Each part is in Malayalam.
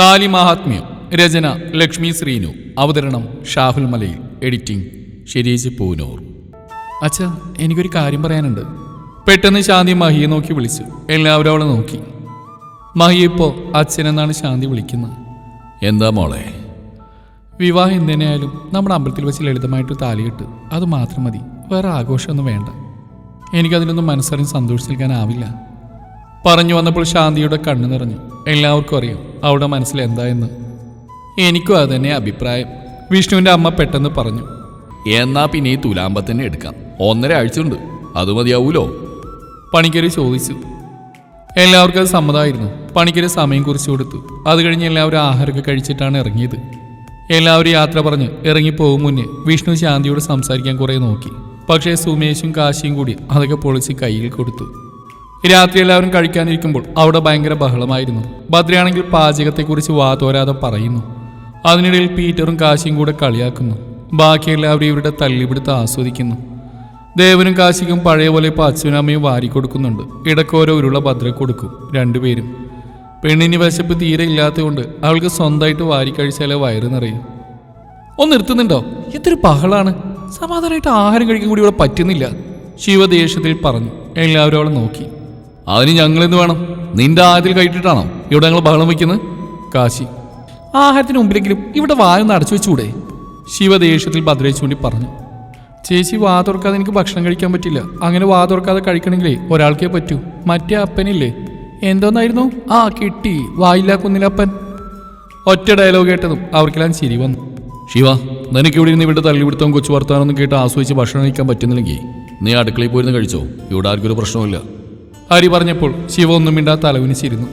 താലി മഹാത്മ്യം രചന ലക്ഷ്മി ശ്രീനു അവതരണം ഷാഹുൽ മലയിൽ എഡിറ്റിംഗ് ശരീജ് പൂനൂർ. അച്ഛ എനിക്കൊരു കാര്യം പറയാനുണ്ട്. പെട്ടെന്ന് ശാന്തി മഹിയെ നോക്കി വിളിച്ചു. എല്ലാവരും അവളെ നോക്കി. മഹി ഇപ്പോൾ അച്ഛനെന്നാണ് ശാന്തി വിളിക്കുന്നത്. എന്താ മോളെ? വിവാഹം എന്തിനായാലും നമ്മുടെ അമ്പലത്തിൽ വെച്ച് ലളിതമായിട്ട് താലികെട്ട് അത് മാത്രം മതി. വേറെ ആഘോഷമൊന്നും വേണ്ട. എനിക്കതിനൊന്നും മനസ്സറിഞ്ഞ് സന്തോഷിച്ചിരിക്കാനാവില്ല പറഞ്ഞു വന്നപ്പോൾ ശാന്തിയുടെ കണ്ണു നിറഞ്ഞു. എല്ലാവർക്കും അറിയാം. അവളുടെ മനസ്സിൽ എന്തായെന്ന് എനിക്കും അത് തന്നെ അഭിപ്രായം. വിഷ്ണുവിന്റെ അമ്മ പെട്ടെന്ന് പറഞ്ഞു എന്നാ പിന്നെ ഈ തുലാമ്പത്തന്നെ എടുക്കാം. ഒന്നര ഉണ്ട് അത് മതിയാവൂലോ? പണിക്കര് ചോദിച്ചു. എല്ലാവർക്കും അത് സമ്മതമായിരുന്നു. പണിക്കര് സമയം കുറിച്ചു കൊടുത്തു. അത് കഴിഞ്ഞ് എല്ലാവരും ആഹാരമൊക്കെ കഴിച്ചിട്ടാണ് ഇറങ്ങിയത്. എല്ലാവരും യാത്ര പറഞ്ഞ് ഇറങ്ങിപ്പോകും മുന്നേ വിഷ്ണു ശാന്തിയോട് സംസാരിക്കാൻ കുറേ നോക്കി. പക്ഷേ സുമേഷും കാശിയും കൂടി അതൊക്കെ പൊളിച്ച് കയ്യിൽ കൊടുത്തു. രാത്രി എല്ലാവരും കഴിക്കാനിരിക്കുമ്പോൾ അവിടെ ഭയങ്കര ബഹളമായിരുന്നു. ഭദ്രയാണെങ്കിൽ പാചകത്തെക്കുറിച്ച് വാതോരാതെ പറയുന്നു. അതിനിടയിൽ പീറ്ററും കാശിയും കൂടെ കളിയാക്കുന്നു. ബാക്കി എല്ലാവരും ഇവരുടെ തല്ലിപിടുത്തം ആസ്വദിക്കുന്നു. ദേവനും കാശിക്കും പഴയ പോലെ ഇപ്പോൾ അച്ഛനും അമ്മയും വാരി കൊടുക്കുന്നുണ്ട് ഇടക്കോരോ ഉരുള ഭദ്ര കൊടുക്കും രണ്ടുപേരും. പെണ്ണിന് വിശപ്പ് തീരെ ഇല്ലാത്തതുകൊണ്ട് അവൾക്ക് സ്വന്തമായിട്ട് വാരി കഴിച്ചാലേ വയറ് നിറയും. ഒന്ന് നിർത്തുന്നുണ്ടോ? ഇതൊരു ബഹളാണ്. സമാധാനമായിട്ട് ആഹാരം കഴിക്കാൻ കൂടി ഇവിടെ പറ്റുന്നില്ല. ശിവദേശത്തിൽ പറഞ്ഞു. എല്ലാവരും അവളെ നോക്കി. അതിന് ഞങ്ങൾ എന്ത് വേണം? നിന്റെ ആദ്യത്തിൽ കഴിച്ചിട്ടാണോ ഇവിടെ ഞങ്ങൾ ബഹളം വയ്ക്കുന്നത് കാശി ആഹാരത്തിന് മുമ്പിലെങ്കിലും ഇവിടെ വായൊന്ന് അടച്ചു വെച്ചുകൂടെ? ശിവ ദേഷ്യത്തിൽ ഭദ്രയെ ചൂണ്ടി പറഞ്ഞു ചേച്ചി വാ തുറക്കാതെ എനിക്ക് ഭക്ഷണം കഴിക്കാൻ പറ്റില്ല. അങ്ങനെ വാ തുറക്കാതെ കഴിക്കണമെങ്കിലേ ഒരാൾക്കേ പറ്റൂ. മറ്റേ അപ്പനില്ലേ? എന്തോന്നായിരുന്നു? ആ കിട്ടി. വായില്ലാ കുന്നിലപ്പൻ. ഒറ്റ ഡയലോഗ് കേട്ടതും അവർക്കെല്ലാം ശരി വന്നു. ശിവ നിനക്ക് ഇവിടെ നിന്ന് ഇവിടെ തള്ളിവിടുത്തവും കൊച്ചു വർത്താനൊന്നും കേട്ട് ആസ്വദിച്ച് ഭക്ഷണം കഴിക്കാൻ പറ്റുന്നില്ലെങ്കിൽ നീ അടുക്കളയിൽ പോയിരുന്ന് കഴിച്ചോ? ഇവിടെ ആർക്കൊരു പ്രശ്നവുമില്ല. ഹരി പറഞ്ഞപ്പോൾ ശിവ ഒന്നും മിണ്ടാ തലവിനിച്ചിരുന്നു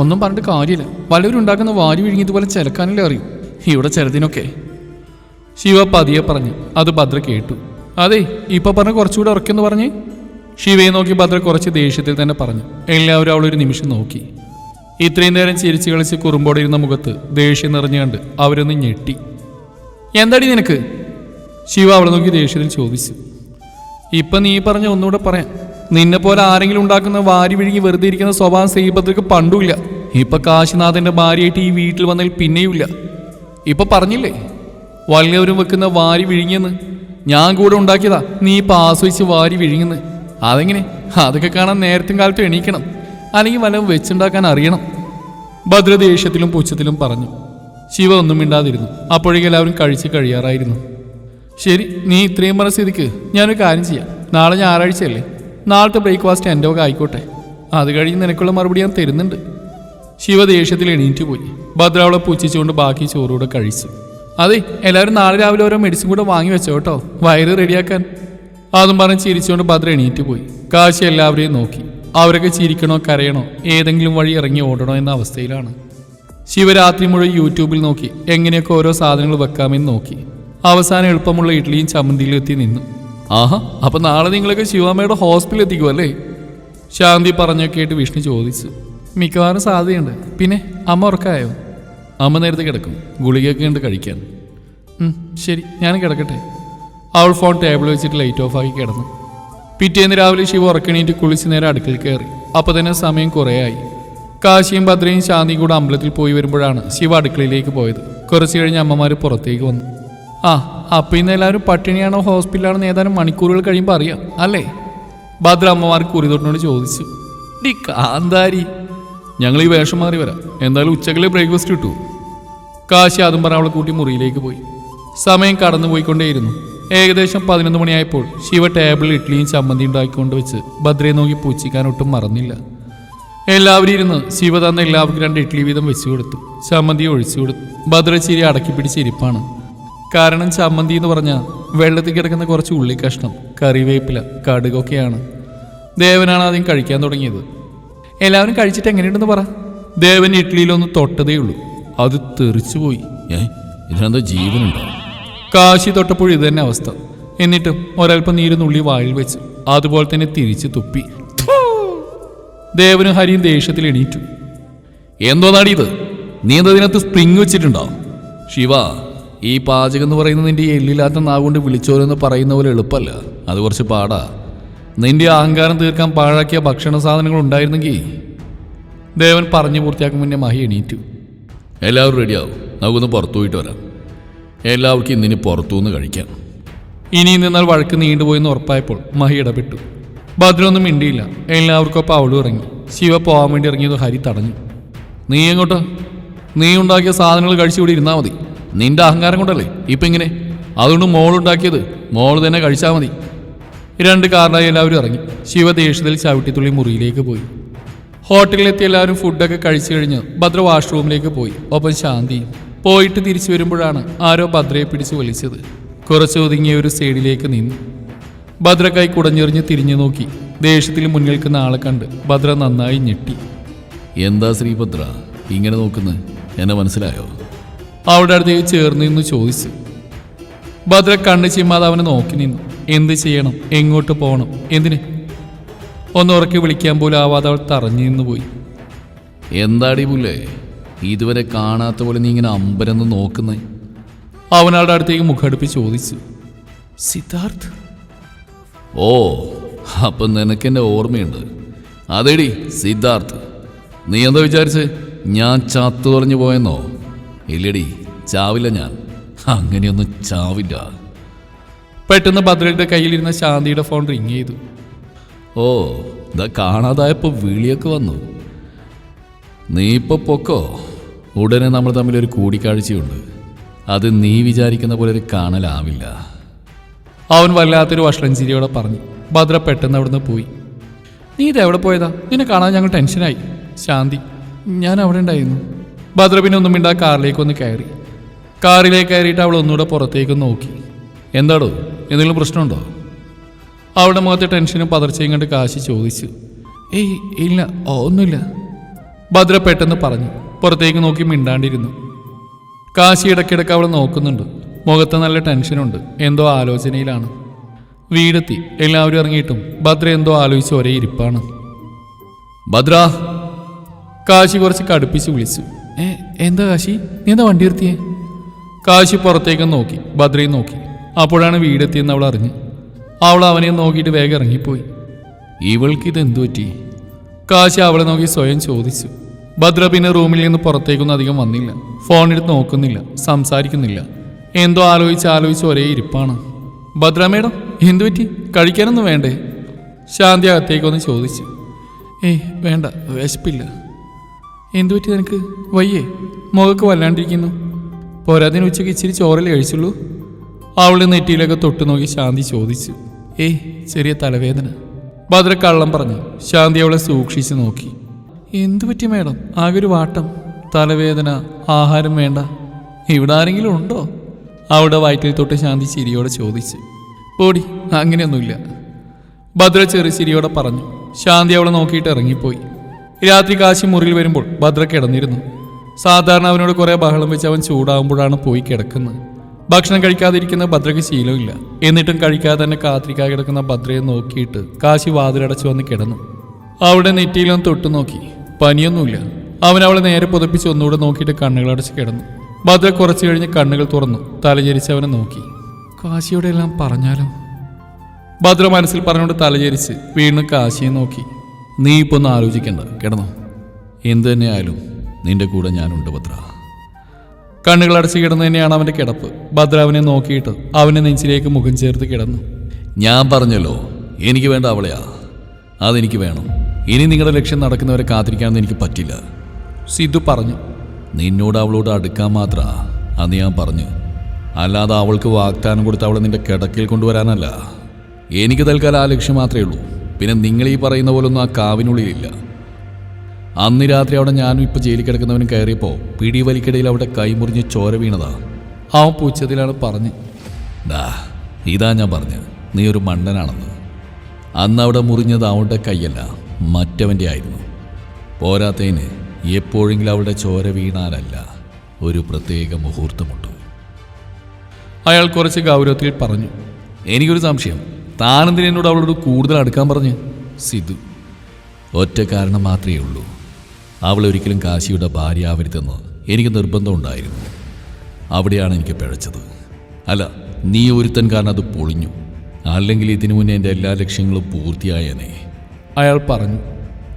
ഒന്നും പറഞ്ഞിട്ട് കാര്യമില്ല. വല്ലവരും ഉണ്ടാക്കുന്ന വാരി വിഴുങ്ങിയതുപോലെ ചിലക്കാനല്ലേ അറിയും. ഇവിടെ ചിലതിനൊക്കെ ശിവ പതിയെ പറഞ്ഞു. അത് ഭദ്ര കേട്ടു. അതെ ഇപ്പൊ പറഞ്ഞ കുറച്ചുകൂടെ ഉറക്കെന്ന് പറഞ്ഞ്? ശിവയെ നോക്കി ഭദ്ര കുറച്ച് ദേഷ്യത്തിൽ തന്നെ പറഞ്ഞു. എല്ലാവരും അവളൊരു നിമിഷം നോക്കി. ഇത്രയും നേരം ചിരിച്ചു കളിച്ച് കുറുമ്പോടെ ഇരുന്ന മുഖത്ത് ദേഷ്യം നിറഞ്ഞുകൊണ്ട് അവരൊന്ന് ഞെട്ടി. എന്താടി നിനക്ക്? ശിവ അവളെ നോക്കി ദേഷ്യത്തിൽ ചോദിച്ചു. ഇപ്പം നീ പറഞ്ഞ ഒന്നുകൂടെ പറയാം. നിന്നെ പോലെ ആരെങ്കിലും ഉണ്ടാക്കുന്ന വാരി വിഴുങ്ങി വെറുതെ ഇരിക്കുന്ന സ്വഭാവം ശ്രീഭദ്രക്ക് പണ്ടുമില്ല. ഇപ്പൊ കാശിനാഥന്റെ ഭാര്യയായിട്ട് ഈ വീട്ടിൽ വന്നതിൽ പിന്നെയുമില്ല. ഇപ്പൊ പറഞ്ഞില്ലേ? വല്ലവരും വെക്കുന്ന വാരി വിഴുങ്ങിയെന്ന്. ഞാൻ കൂടെ ഉണ്ടാക്കിയതാ. നീ ഇപ്പൊ ആസ്വദിച്ച് വാരി വിഴുങ്ങുന്നു അതെങ്ങനെ? അതൊക്കെ കാണാൻ നേരത്തും കാലത്തും എണീക്കണം. അല്ലെങ്കിൽ വല്ലതും വെച്ചുണ്ടാക്കാൻ അറിയണം. ഭദ്ര ദേഷ്യത്തിലും പുച്ഛത്തിലും പറഞ്ഞു. ശിവ ഒന്നും മിണ്ടാതിരുന്നു. അപ്പോഴേക്കും എല്ലാവരും കഴിച്ച് കഴിയാറായിരുന്നു. ശരി നീ ഇത്രയും പറഞ്ഞ സ്ഥിതിക്ക് ഞാനൊരു കാര്യം ചെയ്യാം. നാളെ ഞായറാഴ്ചയല്ലേ? നാളത്തെ ബ്രേക്ക്ഫാസ്റ്റ് എന്റെ ഒക്കെ ആയിക്കോട്ടെ. അത് കഴിഞ്ഞ് നിനക്കുള്ള മറുപടി ഞാൻ തരുന്നുണ്ട്. ശിവ ദേഷ്യത്തിൽ എണീറ്റ് പോയി. ഭദ്രാവളെ പൂച്ചിച്ചുകൊണ്ട് ബാക്കി ചോറൂടെ കഴിച്ചു. അതെ എല്ലാവരും നാളെ രാവിലെ ഓരോ മെഡിസിൻ കൂടെ വാങ്ങി വെച്ചോ കേട്ടോ. വയറ് റെഡിയാക്കാൻ. അതും പറഞ്ഞ് ചിരിച്ചുകൊണ്ട് ഭദ്ര എണീറ്റ് പോയി. കാശി എല്ലാവരെയും നോക്കി. അവരൊക്കെ ചിരിക്കണോ കരയണോ ഏതെങ്കിലും വഴി ഇറങ്ങി ഓടണോ എന്ന അവസ്ഥയിലാണ്. ശിവരാത്രി മുഴുവൻ യൂട്യൂബിൽ നോക്കി. എങ്ങനെയൊക്കെ ഓരോ സാധനങ്ങൾ വെക്കാമെന്ന് നോക്കി. അവസാനം എളുപ്പമുള്ള ഇഡ്ഡലിയും ചമ്മന്തിയിലും എത്തി നിന്നു. ആഹാ അപ്പൊ നാളെ നിങ്ങളൊക്കെ ശിവാമ്മയുടെ ഹോസ്പിറ്റലിൽ എത്തിക്കുമല്ലേ ശാന്തി പറഞ്ഞൊക്കെ ആയിട്ട് വിഷ്ണു ചോദിച്ചു. മിക്കവാറും സാധ്യതയുണ്ട്. പിന്നെ അമ്മ ഉറക്കായോ? അമ്മ നേരത്തെ കിടക്കും. ഗുളികയൊക്കെ ഉണ്ട് കഴിക്കാൻ. ശരി ഞാൻ കിടക്കട്ടെ. അവൾ ഫോൺ ടേബിൾ വെച്ചിട്ട് ലൈറ്റ് ഓഫ് ആക്കി കിടന്നു. പിറ്റേന്ന് രാവിലെ ശിവ ഉറക്കണീറ്റ് കുളിച്ച് നേരെ അടുക്കള കയറി. അപ്പൊ തന്നെ സമയം കുറേയായി. കാശിയും ഭദ്രയും ശാന്തിയും കൂടെ അമ്പലത്തിൽ പോയി വരുമ്പോഴാണ് ശിവ അടുക്കളയിലേക്ക് പോയത്. കുറച്ച് കഴിഞ്ഞ് അമ്മമാർ പുറത്തേക്ക് വന്നു. ആ അപ്പം ഇന്ന് എല്ലാവരും പട്ടിണിയാണോ ഹോസ്പിറ്റലാണോ ഏതാനും മണിക്കൂറുകൾ കഴിയുമ്പോൾ അറിയാം അല്ലേ? ഭദ്ര അമ്മമാർ കുറിതൊട്ടിനോട് ചോദിച്ചു ഡി കാന്താരി ഞങ്ങൾ ഈ വേഷം മാറി വരാം. എന്തായാലും ഉച്ചകളിൽ ബ്രേക്ക്ഫാസ്റ്റ് കിട്ടൂ. കാശി അതും പറഞ്ഞ അവളെ കൂട്ടി മുറിയിലേക്ക് പോയി. സമയം കടന്നു പോയിക്കൊണ്ടേയിരുന്നു ഏകദേശം പതിനൊന്ന് മണിയായപ്പോൾ ശിവ ടേബിളിൽ ഇഡ്ഡലിയും ചമ്മന്തി ഉണ്ടാക്കിക്കൊണ്ട് വെച്ച് ഭദ്രയെ നോക്കി പൂച്ചിക്കാൻ ഒട്ടും മറന്നില്ല. എല്ലാവരും ഇരുന്ന് ശിവ തന്ന എല്ലാവർക്കും രണ്ട് ഇഡ്ഡലി വീതം വെച്ചു കൊടുത്തു. ചമ്മന്തി ഒഴിച്ചു കൊടുത്തു. ഭദ്ര ചിരി അടക്കി പിടിച്ച് ഇരിപ്പാണ്. കാരണം ചമ്മന്തി എന്ന് പറഞ്ഞാൽ വെള്ളത്തിൽ കിടക്കുന്ന കുറച്ച് ഉള്ളി കഷ്ണം കറിവേപ്പില കടുകൊക്കെയാണ്. ദേവനാണ് ആദ്യം കഴിക്കാൻ തുടങ്ങിയത്. എല്ലാവരും കഴിച്ചിട്ട് എങ്ങനെയുണ്ടെന്ന് പറ. ദേവൻ ഇഡ്ഡലിയിലൊന്ന് തൊട്ടതേ ഉള്ളൂ. അത് തെറിച്ചുപോയി ഇതിനെന്താ ജീവനുണ്ടോ? കാശി തൊട്ടപ്പോൾ ഇത് തന്നെ അവസ്ഥ. എന്നിട്ടും ഒരൽപ്പം നീര് നുള്ളി വായിൽ വെച്ച് അതുപോലെ തന്നെ തിരിച്ച് തുപ്പി. ദേവനും ഹരിയും ദേഷ്യത്തിൽ എണീറ്റു. എന്തോ നാടി ഇത് നീ എന്തതിനകത്ത് സ്പ്രിങ് വെച്ചിട്ടുണ്ടോ? ശിവ ഈ പാചകം എന്ന് പറയുന്നത് നിന്റെ എല്ലില്ലാത്ത നാവുകൊണ്ട് വിളിച്ചോരെന്ന് പറയുന്ന പോലെ എളുപ്പമല്ല. അത് കുറച്ച് പാടാ. നിന്റെ അഹങ്കാരം തീർക്കാൻ പാഴാക്കിയ ഭക്ഷണ സാധനങ്ങൾ ഉണ്ടായിരുന്നെങ്കിൽ ദേവൻ പറഞ്ഞു പൂർത്തിയാക്കും മുന്നേ മഹി എണീറ്റു. എല്ലാവരും റെഡിയാവും. നമുക്കൊന്ന് പുറത്തു പോയിട്ട് വരാം. എല്ലാവർക്കും ഇന്നിനി പുറത്തുനിന്ന് കഴിക്കാം. ഇനി നിന്നാൽ വഴക്ക് നീണ്ടുപോയെന്ന് ഉറപ്പായപ്പോൾ മഹി ഇടപെട്ടു. ഭദ്രൊന്നും മിണ്ടിയില്ല. എല്ലാവർക്കൊപ്പം അവളും ഇറങ്ങി. ശിവ പോകാൻ വേണ്ടി ഇറങ്ങിയത് ഹരി തടഞ്ഞു. നീ എങ്ങോട്ട്? നീ ഉണ്ടാക്കിയ സാധനങ്ങൾ കഴിച്ചു കൂടി ഇരുന്നാൽ മതി. നിന്റെ അഹങ്കാരം കൊണ്ടല്ലേ? ഇപ്പം ഇങ്ങനെ? അതുകൊണ്ട് മോളുണ്ടാക്കിയത് മോൾ തന്നെ കഴിച്ചാൽ മതി. രണ്ട് കാറിലായി എല്ലാവരും ഇറങ്ങി. ശിവ ദേഷ്യത്തിൽ ചവിട്ടിത്തുള്ളി മുറിയിലേക്ക് പോയി. ഹോട്ടലിലെത്തി എല്ലാവരും ഫുഡൊക്കെ കഴിച്ചു കഴിഞ്ഞ് ഭദ്ര വാഷ്റൂമിലേക്ക് പോയി. ഒപ്പം ശാന്തി പോയിട്ട് തിരിച്ചു വരുമ്പോഴാണ് ആരോ ഭദ്രയെ പിടിച്ച് വലിച്ചത്. കുറച്ച് ഒതുങ്ങിയ ഒരു സൈഡിലേക്ക് നിന്നു ഭദ്രക്കായി കുടഞ്ഞെറിഞ്ഞ് തിരിഞ്ഞു നോക്കി. ദേഷ്യത്തിൽ മുന്നിൽ നിൽക്കുന്ന ആളെ കണ്ട് ഭദ്ര നന്നായി ഞെട്ടി. എന്താ ശ്രീഭദ്ര? ഇങ്ങനെ നോക്കുന്നത് എന്നെ മനസ്സിലായോ? അവിടെ അടുത്തേക്ക് ചേർന്ന് നിന്ന് ചോദിച്ചു. ഭദ്ര കണ്ണ് ചിമ്മാതെ അവനെ നോക്കി നിന്നു. എന്ത് ചെയ്യണം? എങ്ങോട്ട് പോകണം എന്തിന്? ഒന്ന് ഉറക്കി വിളിക്കാൻ പോലും ആവാതെ അവൾ തറഞ്ഞു നിന്ന് പോയി. എന്താടി പുല്ലേ? ഇതുവരെ കാണാത്ത പോലെ നീ ഇങ്ങനെ അമ്പരന്ന് നോക്കുന്നേ? അവനവിടെ അടുത്തേക്ക് മുഖടുപ്പി ചോദിച്ചു. സിദ്ധാർത്ഥ്? ഓ അപ്പം നിനക്ക് എന്നെ ഓർമ്മയുണ്ട്. അതേടി സിദ്ധാർത്ഥ്. നീ എന്താ വിചാരിച്ച്? ഞാൻ ചത്തു തുറഞ്ഞു പോയെന്നോ? ഇല്ലടി ചാവില്ല ഞാൻ. അങ്ങനെയൊന്നും ചാവില്ല. പെട്ടെന്ന് ഭദ്രയുടെ കയ്യിലിരുന്ന ശാന്തിയുടെ ഫോൺ റിങ് ചെയ്തു. ഓ ഇതാ കാണാതായപ്പോൾ വിളിയൊക്കെ വന്നു. നീ ഇപ്പോൾ പൊക്കോ? ഉടനെ നമ്മൾ തമ്മിൽ ഒരു കൂടിക്കാഴ്ചയുണ്ട്. അത് നീ വിചാരിക്കുന്ന പോലെ ഒരു കാണലാവില്ല. അവൻ വല്ലാത്തൊരു വഷളഞ്ചിരിയോടെ പറഞ്ഞു. ഭദ്ര പെട്ടെന്ന് അവിടുന്ന് പോയി. നീ ഇതെവിടെ പോയതാ? നിന്നെ കാണാൻ ഞങ്ങൾ ടെൻഷനായി. ശാന്തി ഞാൻ അവിടെ ഉണ്ടായിരുന്നു. ഭദ്ര പിന്നെ ഒന്നും മിണ്ടാ കാറിലേക്ക് ഒന്ന് കയറി. കാറിലേക്ക് കയറിയിട്ട് അവൾ ഒന്നുകൂടെ പുറത്തേക്ക് നോക്കി. എന്താടോ എന്തെങ്കിലും പ്രശ്നമുണ്ടോ? അവളുടെ മുഖത്തെ ടെൻഷനും പതർച്ചയും കണ്ട് കാശി ചോദിച്ചു. ഏയ് ഇല്ല ഒന്നുമില്ല. ഭദ്ര പെട്ടെന്ന് പറഞ്ഞു പുറത്തേക്ക് നോക്കി മിണ്ടാണ്ടിരുന്നു. കാശി ഇടയ്ക്കിടയ്ക്ക് അവൾ നോക്കുന്നുണ്ട്. മുഖത്ത് നല്ല ടെൻഷനുണ്ട് എന്തോ ആലോചനയിലാണ്. വീടെത്തി എല്ലാവരും ഇറങ്ങിയിട്ടും ഭദ്ര എന്തോ ആലോചിച്ച് ഒരേ ഇരിപ്പാണ്. ഭദ്ര! കാശി കുറച്ച് കടുപ്പിച്ച് വിളിച്ചു. എന്താ കാശി? നീ എന്താ വണ്ടി നിർത്തിയേ? കാശി പുറത്തേക്ക് നോക്കി ഭദ്രയും നോക്കി. അപ്പോഴാണ് വീടെത്തിയെന്ന് അവൾ അറിഞ്ഞു. അവൾ അവനെ നോക്കിയിട്ട് വേഗം ഇറങ്ങിപ്പോയി. ഇവൾക്ക് ഇത് എന്തു പറ്റി? കാശി അവളെ നോക്കി സ്വയം ചോദിച്ചു. ഭദ്ര പിന്നെ റൂമിൽ നിന്ന് പുറത്തേക്കൊന്നും അധികം വന്നില്ല. ഫോണെടുത്ത് നോക്കുന്നില്ല സംസാരിക്കുന്നില്ല. എന്തോ ആലോചിച്ച് ആലോചിച്ച് ഒരേ ഇരിപ്പാണ്. ഭദ്ര മേഡം എന്തു പറ്റി? കഴിക്കാനൊന്നും വേണ്ടേ? ശാന്തി അകത്തേക്കൊന്ന് ചോദിച്ചു. ഏയ് വേണ്ട വിശപ്പില്ല. എന്തു പറ്റി നിനക്ക്? വയ്യേ മുഖക്ക് വല്ലാണ്ടിരിക്കുന്നു. പോരാതിന് ഉച്ചയ്ക്ക് ഇച്ചിരി ചോറല്ലേ കഴിച്ചുള്ളൂ? അവളുടെ നെറ്റിയിലൊക്കെ തൊട്ടു നോക്കി ശാന്തി ചോദിച്ചു. ഏയ് ചെറിയ തലവേദന. ഭദ്ര കള്ളം പറഞ്ഞു. ശാന്തി അവളെ സൂക്ഷിച്ച് നോക്കി. എന്തു പറ്റി മേഡം? ആകെ ഒരു വാട്ടം. തലവേദന ആഹാരം വേണ്ട. ഇവിടെ ആരെങ്കിലും ഉണ്ടോ? അവിടെ വയറ്റിൽ തൊട്ട് ശാന്തി ചിരിയോടെ ചോദിച്ചു. പോടി അങ്ങനെയൊന്നുമില്ല. ഭദ്ര ചെറു ചിരിയോടെ പറഞ്ഞു. ശാന്തി അവളെ നോക്കിയിട്ട് ഇറങ്ങിപ്പോയി. രാത്രി കാശി മുറിയിൽ വരുമ്പോൾ ഭദ്ര കിടന്നിരുന്നു. സാധാരണ അവനോട് കുറേ ബഹളം വെച്ച് അവൻ ചൂടാകുമ്പോഴാണ് പോയി കിടക്കുന്നത്. ഭക്ഷണം കഴിക്കാതിരിക്കുന്ന ഭദ്രയ്ക്ക് ശീലമില്ല. എന്നിട്ടും കഴിക്കാതെ തന്നെ കാത്തിരിക്കാതെ കിടക്കുന്ന ഭദ്രയെ നോക്കിയിട്ട് കാശി വാതിലടച്ചു വന്ന് കിടന്നു. അവിടെ നെറ്റിയിലൊന്ന് തൊട്ടു നോക്കി. പനിയൊന്നുമില്ല. അവൻ അവളെ നേരെ പുതപ്പിച്ച് ഒന്നുകൂടെ നോക്കിയിട്ട് കണ്ണുകളടച്ച് കിടന്നു. ഭദ്ര കുറച്ചു കഴിഞ്ഞ് കണ്ണുകൾ തുറന്നു. തലചരിച്ച് അവനെ നോക്കി. കാശിയോടെ എല്ലാം പറഞ്ഞാലോ? ഭദ്ര മനസ്സിൽ പറഞ്ഞുകൊണ്ട് തലചരിച്ച് വീണ്ടും കാശിയെ നോക്കി. നീ ഇപ്പൊ ഒന്ന് ആലോചിക്കണ്ട കിടന്നോ? എന്തു തന്നെയായാലും നിന്റെ കൂടെ ഞാനുണ്ട് ഭദ്ര. കണ്ണുകൾ അടച്ച് കിടന്നു തന്നെയാണ് അവന്റെ കിടപ്പ്. ഭദ്ര അവനെ നോക്കിയിട്ട് അവനെ നെഞ്ചിലേക്ക് മുഖം ചേർത്ത് കിടന്നു. ഞാൻ പറഞ്ഞല്ലോ എനിക്ക് വേണ്ട അവളെയാ. അതെനിക്ക് വേണം. ഇനി നിങ്ങളുടെ ലക്ഷ്യം നടക്കുന്നവരെ കാത്തിരിക്കാനൊന്നും എനിക്ക് പറ്റില്ല. സിദ്ധു പറഞ്ഞു നിന്നോട് അവളോട് അടുക്കാൻ മാത്ര അന്ന് ഞാൻ പറഞ്ഞു. അല്ലാതെ അവൾക്ക് വാഗ്ദാനം കൊടുത്ത് അവളെ നിന്റെ കിടക്കയിൽ കൊണ്ടുവരാനല്ല. എനിക്ക് തൽക്കാലം ആ ലക്ഷ്യം മാത്രമേ ഉള്ളൂ. പിന്നെ നിങ്ങൾ ഈ പറയുന്ന പോലൊന്നും ആ കാവിനുള്ളിലില്ല. അന്ന് രാത്രി അവിടെ ഞാനും ഇപ്പൊ ജയിലിൽ കിടക്കുന്നവനും കയറിയപ്പോൾ പിടിവലിക്കിടയിൽ അവിടെ കൈമുറിഞ്ഞ് ചോര വീണതാ. ആ പൂച്ചതിലാണ് പറഞ്ഞ് ദാ ഇതാ ഞാൻ പറഞ്ഞ് നീ ഒരു മണ്ടനാണെന്ന്. അന്ന് അവിടെ മുറിഞ്ഞത് അവളുടെ കൈയല്ല മറ്റവന്റെ ആയിരുന്നു. പോരാത്തതിന് എപ്പോഴെങ്കിലും അവളുടെ ചോര വീണാലല്ല ഒരു പ്രത്യേക മുഹൂർത്തമുണ്ട്. അയാൾ കുറച്ച് ഗൗരവത്തിൽ പറഞ്ഞു എനിക്കൊരു സംശയം. താനെന്തിന് എന്നോട് അവളോട് കൂടുതൽ അടുക്കാൻ പറഞ്ഞു? സിദ്ധു ഒറ്റ കാരണം മാത്രമേ ഉള്ളൂ. അവൾ ഒരിക്കലും കാശിയുടെ ഭാര്യ ആവരുതെന്ന് എനിക്ക് നിർബന്ധമുണ്ടായിരുന്നു അവിടെയാണ് എനിക്ക് പിഴച്ചത്. അല്ല നീ ഒരുത്തൻ കാരണം അത് പൊളിഞ്ഞു. അല്ലെങ്കിൽ ഇതിനു മുന്നേ എന്റെ എല്ലാ ലക്ഷ്യങ്ങളും പൂർത്തിയായേനെ. അയാൾ പറഞ്ഞു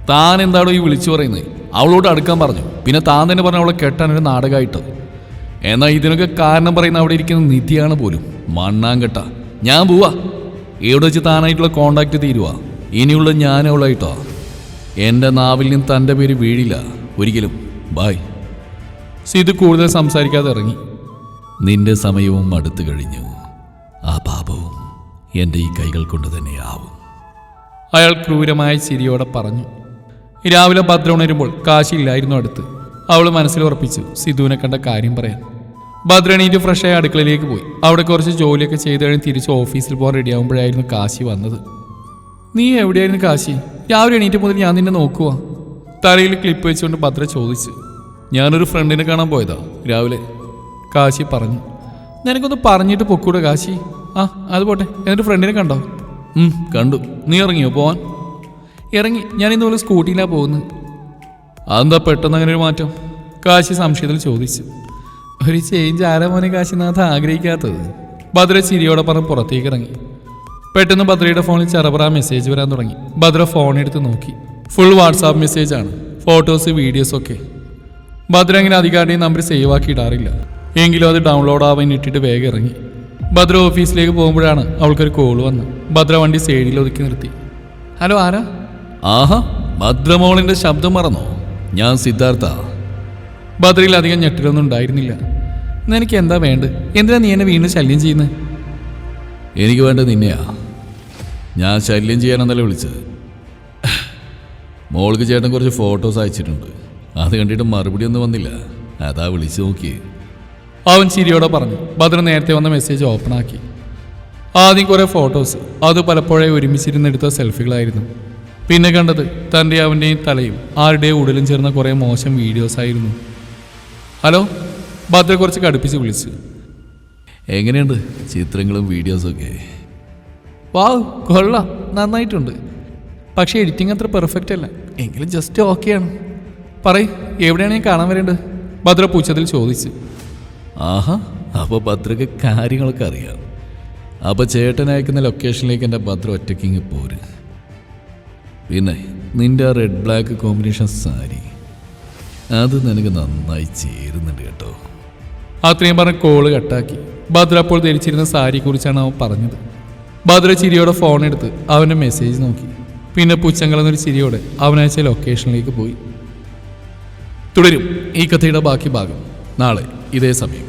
താൻ എന്താണോ ഈ വിളിച്ചു പറയുന്നത് അവളോട് അടുക്കാൻ പറഞ്ഞു. പിന്നെ താൻ തന്നെ പറഞ്ഞ അവളെ കെട്ടാൻ ഒരു നാടകമായിട്ട് എന്നാൽ ഇതിനൊക്കെ കാരണം പറയുന്ന അവിടെ ഇരിക്കുന്ന നിധിയാണ് പോലും. മണ്ണാങ്കട്ട. ഞാൻ പോവാ. ഇവിടെ വെച്ച് താനായിട്ടുള്ള കോണ്ടാക്ട് തീരുവാ. ഇനിയുള്ള ഞാൻ അവളായിട്ടോ. എന്റെ നാവിൽ നിന്ന് തന്റെ പേര് വീഴില്ല. ഒരിക്കലും. ബായ് സിധു കൂടുതൽ സംസാരിക്കാതെ ഇറങ്ങി. നിന്റെ സമയവും അടുത്തു കഴിഞ്ഞു. ആ പാപവും എന്റെ ഈ കൈകൾ കൊണ്ട് തന്നെയാവും. അയാൾ ക്രൂരമായ ചിരിയോടെ പറഞ്ഞു. രാവിലെ ഭദ്ര ഉണരുമ്പോൾ കാശിയില്ലായിരുന്നു അടുത്ത്. അവൾ മനസ്സിൽ ഉറപ്പിച്ചു സിധുവിനെ കണ്ട കാര്യം പറയാൻ. ഭദ്ര ഫ്രഷ് ഫ്രഷായി അടുക്കളയിലേക്ക് പോയി. അവിടെ കുറച്ച് ജോലിയൊക്കെ ചെയ്ത് കഴിഞ്ഞ് തിരിച്ച് ഓഫീസിൽ പോകാൻ റെഡിയാകുമ്പോഴായിരുന്നു കാശി വന്നത്. നീ എവിടെയായിരുന്നു കാശി? രാവിലെ എണീറ്റ് മുതൽ ഞാൻ നിന്നെ നോക്കുക തലയിൽ ക്ലിപ്പ് വെച്ചുകൊണ്ട് ഭദ്ര ചോദിച്ചു ഞാനൊരു ഫ്രണ്ടിനെ കാണാൻ പോയതാ രാവിലെ. കാശി പറഞ്ഞു നിനക്കൊന്ന് പറഞ്ഞിട്ട് പൊക്കൂടെ കാശി. ആ അത് പോട്ടെ എന്നിട്ട് ഫ്രണ്ടിനെ കണ്ടോ? കണ്ടു. നീ ഇറങ്ങിയോ പോവാൻ? ഇറങ്ങി. ഞാൻ ഇന്നുപോലെ സ്കൂട്ടിയിലാണ് പോകുന്നത്. അതെന്താ പെട്ടെന്ന് അങ്ങനെ ഒരു മാറ്റം? കാശി സംശയത്തിൽ ചോദിച്ചു ഒരു ചേഞ്ച് ആരാ മോനെ കാശിനാഥ് ആഗ്രഹിക്കാത്തത്? ഭദ്ര ചിരിയോടെ പറഞ്ഞ് പുറത്തേക്ക് ഇറങ്ങി. പെട്ടെന്ന് ഭദ്രയുടെ ഫോണിൽ ചെറുപറ മെസ്സേജ് വരാൻ തുടങ്ങി. ഭദ്ര ഫോൺ എടുത്ത് നോക്കി. ഫുൾ വാട്സാപ്പ് മെസ്സേജ് ആണ്. ഫോട്ടോസ് വീഡിയോസ് ഒക്കെ. ഭദ്ര അങ്ങനെ അധികാരിയുടെ നമ്പർ സേവ് ആക്കി ഇടാറില്ല. എങ്കിലും അത് ഡൗൺലോഡ് ആവാൻ ഇട്ടിട്ട് വേഗം ഇറങ്ങി. ഭദ്ര ഓഫീസിലേക്ക് പോകുമ്പോഴാണ് അവൾക്കൊരു കോൾ വന്നത്. ഭദ്ര വണ്ടി സൈഡിൽ ഒതുക്കി നിർത്തി. ഹലോ ആരാ? ആഹാ ഭദ്രമോളിന്റെ ശബ്ദം മറന്നോ? ഞാൻ സിദ്ധാർത്ഥ. ഭദ്രയിൽ അധികം ഞെട്ടിലൊന്നും ഉണ്ടായിരുന്നില്ല. നിനക്ക് എന്താ വേണ്ടത്? എന്തിനാ നീ എന്നെ വീണ്ടും ശല്യം ചെയ്യുന്നത് എനിക്ക് വേണ്ടത് നിന്നെയാ. ഞാൻ ശല്യം ചെയ്യാനെന്നല്ല വിളിച്ചത്. മോൾക്ക് ചേട്ടൻ കുറച്ച് ഫോട്ടോസ് അയച്ചിട്ടുണ്ട്. അത് കണ്ടിട്ട് മറുപടി ഒന്നും വന്നില്ല. അതാ വിളിച്ചു നോക്കി അവൻ ചിരിയോടെ പറഞ്ഞു. ഭദ്ര നേരത്തെ വന്ന മെസ്സേജ് ഓപ്പൺ ആക്കി. ആദ്യം കുറേ ഫോട്ടോസ് അത് പലപ്പോഴേ ഒരുമിച്ചിരുന്നെടുത്ത സെൽഫികളായിരുന്നു പിന്നെ കണ്ടത് തന്റെ അവന്റെയും തലയും ആരുടെയും ഉടലും ചേർന്ന കുറേ മോശം വീഡിയോസ് ആയിരുന്നു. ഹലോ? ഭദ്ര കുറച്ച് കടുപ്പിച്ച് വിളിച്ചു. എങ്ങനെയുണ്ട്? ചിത്രങ്ങളും വീഡിയോസൊക്കെ വാ കൊള്ളാം. നന്നായിട്ടുണ്ട്. പക്ഷേ എഡിറ്റിംഗ് അത്ര പെർഫെക്റ്റ് അല്ല. എങ്കിലും ജസ്റ്റ് ഓക്കെയാണ് പറയ് എവിടെയാണ് ഞാൻ കാണാൻ വരേണ്ടത്? ഭദ്ര പൂച്ചതിൽ ചോദിച്ചു. ആഹാ അപ്പോൾ ഭദ്രക്ക് കാര്യങ്ങളൊക്കെ അറിയാം. അപ്പോൾ ചേട്ടൻ അയക്കുന്ന ലൊക്കേഷനിലേക്ക് എന്റെ ഭദ്ര ഒറ്റയ്ക്ക് ഇങ്ങ് പോര്. പിന്നെ നിന്റെ ആ റെഡ് ബ്ലാക്ക് കോമ്പിനേഷൻ സാരി. അത് നിനക്ക് നന്നായി ചേരുന്നുണ്ട് കേട്ടോ. അത്രയും പറഞ്ഞ കോൾ കട്ടാക്കി ഭദ്ര അപ്പോൾ ധരിച്ചിരുന്ന സാരിയെക്കുറിച്ചാണ് അവൻ പറഞ്ഞത്. ഭദ്ര ചിരിയോടെ ഫോൺ എടുത്ത് അവന്റെ മെസ്സേജ് നോക്കി. പിന്നെ പുച്ചങ്കളെന്നൊരു ചിരിയോടെ അവനയച്ച ലൊക്കേഷനിലേക്ക് പോയി. തുടരും ഈ കഥയുടെ ബാക്കി ഭാഗം. നാളെ ഇതേ സമയം.